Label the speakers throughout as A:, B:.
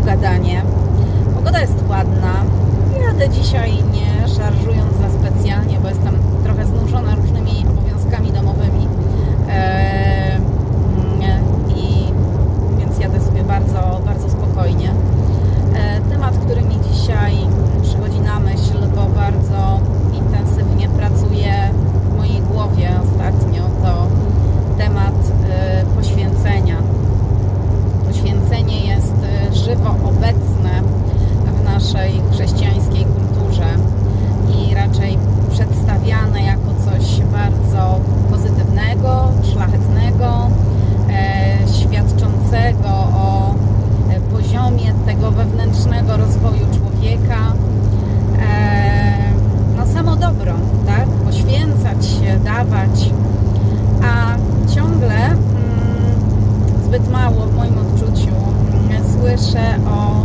A: pogadanie. Pogoda jest ładna. Jadę dzisiaj nie szarżując za specjalnie, bo jestem cieszę o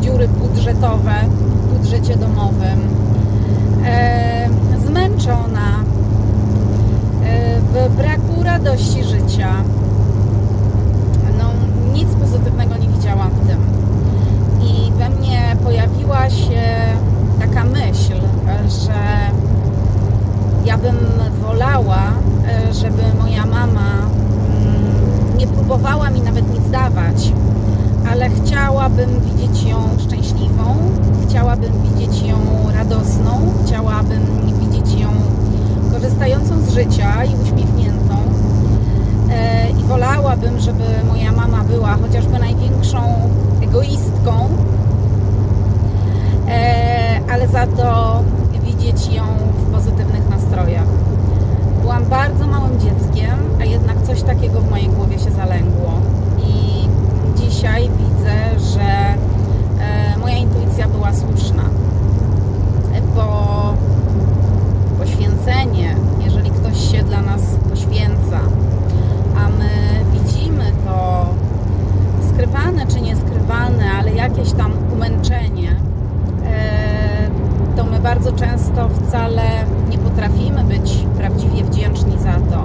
A: dziury budżetowe w budżecie domowym, e, zmęczona, e, w braku radości życia. No, nic pozytywnego nie widziałam w tym. I we mnie pojawiła się taka myśl, że ja bym wolała, e, żeby moja mama mm, nie próbowała mi nawet nic dawać, ale chciałabym widzieć ją szczęśliwą, chciałabym widzieć ją radosną, chciałabym widzieć ją korzystającą z życia i uśmiechniętą. E, I wolałabym, żeby moja mama była chociażby największą egoistką, e, ale za to widzieć ją w pozytywnych nastrojach. Byłam bardzo małym dzieckiem, a jednak coś takiego w mojej głowie się zalęgło. I dzisiaj widzę, że e, moja intuicja była słuszna, bo poświęcenie, jeżeli ktoś się dla nas poświęca, a my widzimy to skrywane czy nieskrywane, ale jakieś tam umęczenie, e, to my bardzo często wcale nie potrafimy być prawdziwie wdzięczni za to,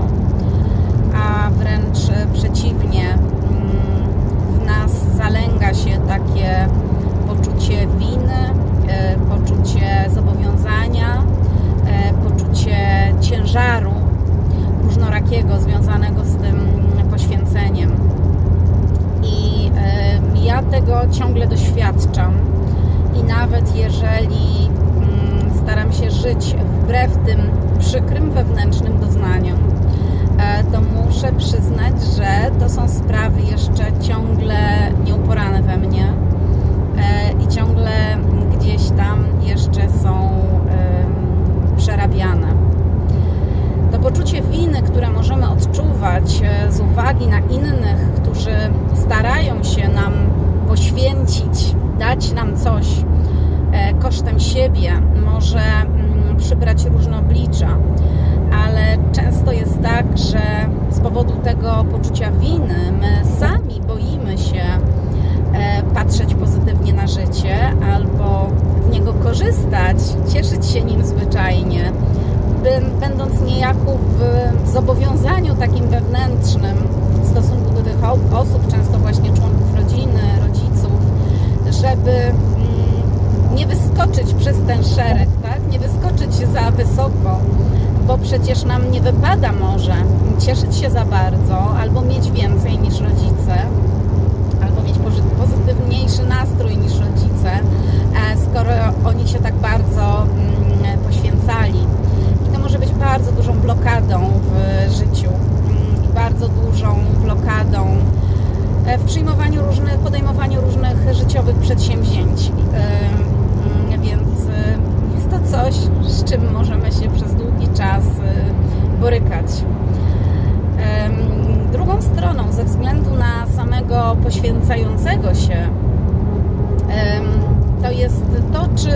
A: a wręcz przeciwnie, mm, w nas zalęga się takie poczucie winy, e, poczucie zobowiązania, e, poczucie ciężaru różnorakiego związanego z tym poświęceniem. I em, tego ciągle doświadczam. I nawet jeżeli mm, staram się żyć wbrew tym przykrym wewnętrznym doznaniom, e, to muszę przyznać, że to są sprawy jeszcze ciągle nieuporane we mnie e, i ciągle gdzieś tam jeszcze są przerabiane. To poczucie winy, które możemy odczuwać e, z uwagi na innych, którzy starają się nam poświęcić, dać nam coś e, kosztem siebie, może mm, przybrać różne oblicza, ale często jest tak, że z powodu tego poczucia winy my sami boimy się e, patrzeć pozytywnie na życie albo z niego korzystać, cieszyć się nim zwyczajnie, bę- będąc niejako w zobowiązaniu takim wewnętrznym w stosunku do tych osób, często właśnie członków rodziny, rodziców, żeby mm, nie wyskoczyć przez ten szereg, tak? nie wyskoczyć za wysoko, bo przecież nam nie wypada może cieszyć się za bardzo albo mieć więcej niż rodzice, albo mieć pozytywniejszy nastrój niż rodzice, e, skoro oni się tak bardzo mm, poświęcali. I to może być bardzo dużą blokadą w życiu mm, i bardzo dużą blokadą e, w przyjmowaniu różnych, podejmowaniu różnych życiowych przedsięwzięć. E, mm, Więc e, jest to coś, z czym możemy się przez długi czas e, borykać. Drugą stroną, ze względu na samego poświęcającego się, to jest to, czy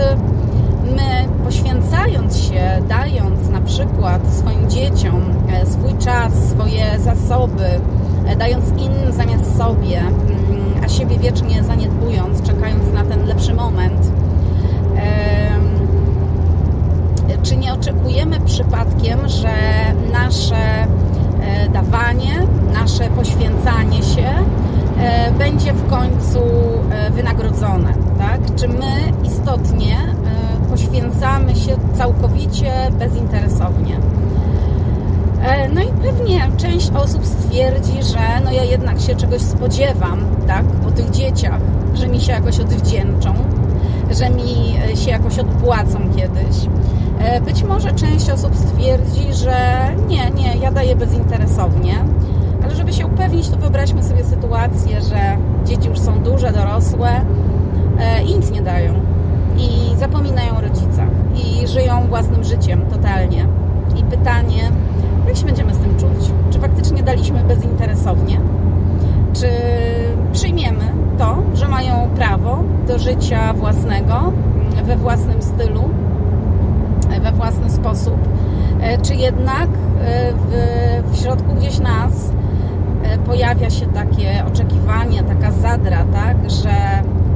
A: my poświęcając się, dając na przykład swoim dzieciom e, swój czas, swoje zasoby, e, dając innym zamiast sobie, mm, a siebie wiecznie zaniedbując, czekając na ten lepszy moment, czy nie oczekujemy przypadkiem, że nasze e, dawanie, nasze poświęcanie się e, będzie w końcu e, wynagrodzone, tak? Czy my istotnie poświęcamy się całkowicie bezinteresownie? No i pewnie część osób stwierdzi, że no ja jednak się czegoś spodziewam, tak, po tych dzieciach, że mi się jakoś odwdzięczą, że mi się jakoś odpłacą kiedyś. E, Być może część osób stwierdzi, że nie, nie, ja daję bezinteresownie, ale żeby się upewnić, to wyobraźmy sobie sytuację, że dzieci już są duże, dorosłe e, i nic nie dają. I zapominają o rodzicach. I żyją własnym życiem totalnie. I pytanie, jak się będziemy z tym czuć? Czy faktycznie daliśmy bezinteresownie? Czy przyjmiemy to, że mają prawo do życia własnego, mm, we własnym stylu, we własny sposób? E, Czy jednak e, w, w środku gdzieś nas e, pojawia się takie oczekiwanie, taka zadra, tak, że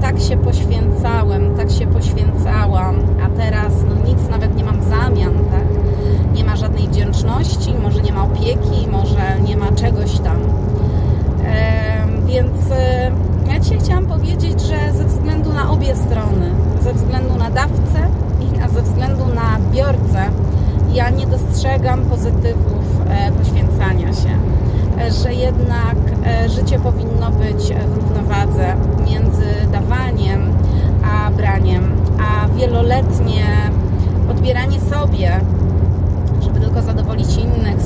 A: tak się poświęcałem, tak się poświęcałam, a teraz no nic nawet nie mam w zamian, tak? Nie ma żadnej wdzięczności, może nie ma opieki, może nie ma czegoś tam. Em, Więc e, ja dzisiaj chciałam powiedzieć, że ze względu na obie strony, ze względu na dawcę i na, ze względu na biorcę, ja nie dostrzegam pozytywów e, poświęcania się. E, Że jednak e, życie powinno być w równowadze między dawaniem a braniem, a wieloletnie odbieranie sobie, żeby tylko zadowolić innych,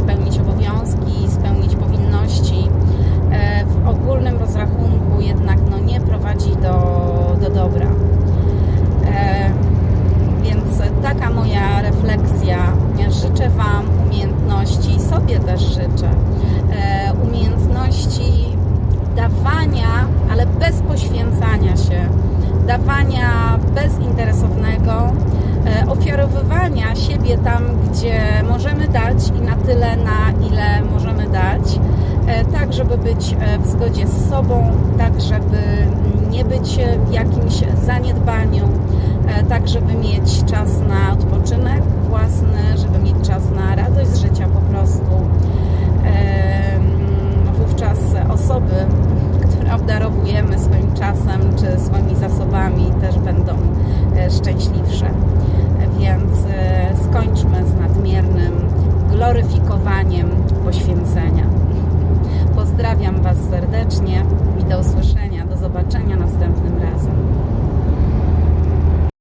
A: dawania bezinteresownego, e, ofiarowywania siebie tam, gdzie możemy dać i na tyle, na ile możemy dać, e, tak żeby być e, w zgodzie z sobą, tak żeby nie być w jakimś zaniedbaniu, tak żeby mieć czas na odpoczynek własny, żeby mieć czas na radość z życia po prostu. Wówczas osoby, obdarowujemy swoim czasem czy swoimi zasobami,